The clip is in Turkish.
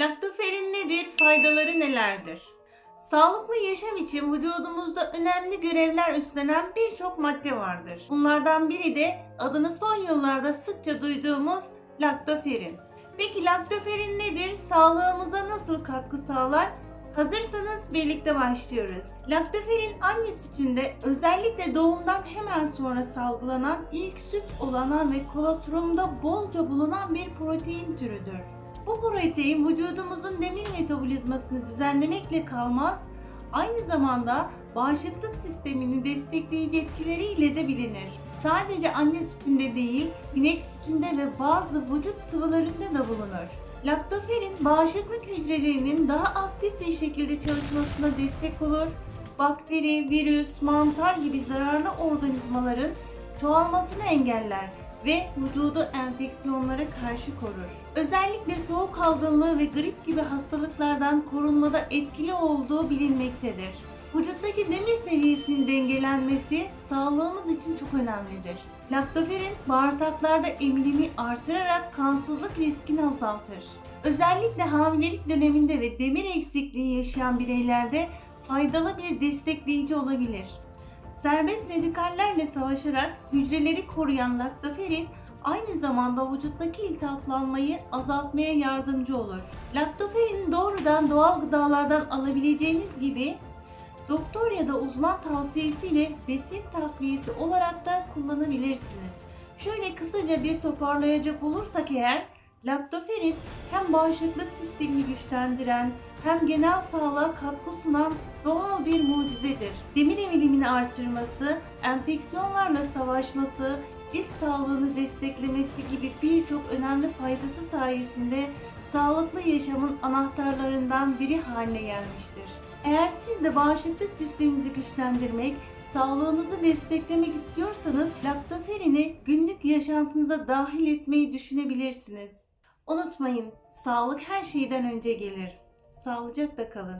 Laktoferin nedir? Faydaları nelerdir? Sağlıklı yaşam için vücudumuzda önemli görevler üstlenen birçok madde vardır. Bunlardan biri de adını son yıllarda sıkça duyduğumuz laktoferin. Peki laktoferin nedir? Sağlığımıza nasıl katkı sağlar? Hazırsanız birlikte başlıyoruz. Laktoferin anne sütünde özellikle doğumdan hemen sonra salgılanan ilk süt olanan ve kolostrumda bolca bulunan bir protein türüdür. Bu protein vücudumuzun demir metabolizmasını düzenlemekle kalmaz, aynı zamanda bağışıklık sistemini destekleyici etkileriyle de bilinir. Sadece anne sütünde değil, inek sütünde ve bazı vücut sıvılarında da bulunur. Laktoferin bağışıklık hücrelerinin daha aktif bir şekilde çalışmasına destek olur, bakteri, virüs, mantar gibi zararlı organizmaların çoğalmasını engeller ve vücudu enfeksiyonlara karşı korur. Özellikle soğuk algınlığı ve grip gibi hastalıklardan korunmada etkili olduğu bilinmektedir. Vücuttaki demir seviyesinin dengelenmesi sağlığımız için çok önemlidir. Laktoferin bağırsaklarda emilimi artırarak kansızlık riskini azaltır. Özellikle hamilelik döneminde ve demir eksikliği yaşayan bireylerde faydalı bir destekleyici olabilir. Serbest radikallerle savaşarak hücreleri koruyan laktoferin aynı zamanda vücuttaki iltihaplanmayı azaltmaya yardımcı olur. Laktoferin doğrudan doğal gıdalardan alabileceğiniz gibi doktor ya da uzman tavsiyesiyle besin takviyesi olarak da kullanabilirsiniz. Şöyle kısaca bir toparlayacak olursak eğer laktoferin hem bağışıklık sistemini güçlendiren hem genel sağlığa katkı sunan doğal bir mucizedir. Demir emilimini artırması, enfeksiyonlarla savaşması, cilt sağlığını desteklemesi gibi birçok önemli faydası sayesinde sağlıklı yaşamın anahtarlarından biri haline gelmiştir. Eğer siz de bağışıklık sisteminizi güçlendirmek, sağlığınızı desteklemek istiyorsanız laktoferini günlük yaşantınıza dahil etmeyi düşünebilirsiniz. Unutmayın, sağlık her şeyden önce gelir. Sağlıcakla kalın.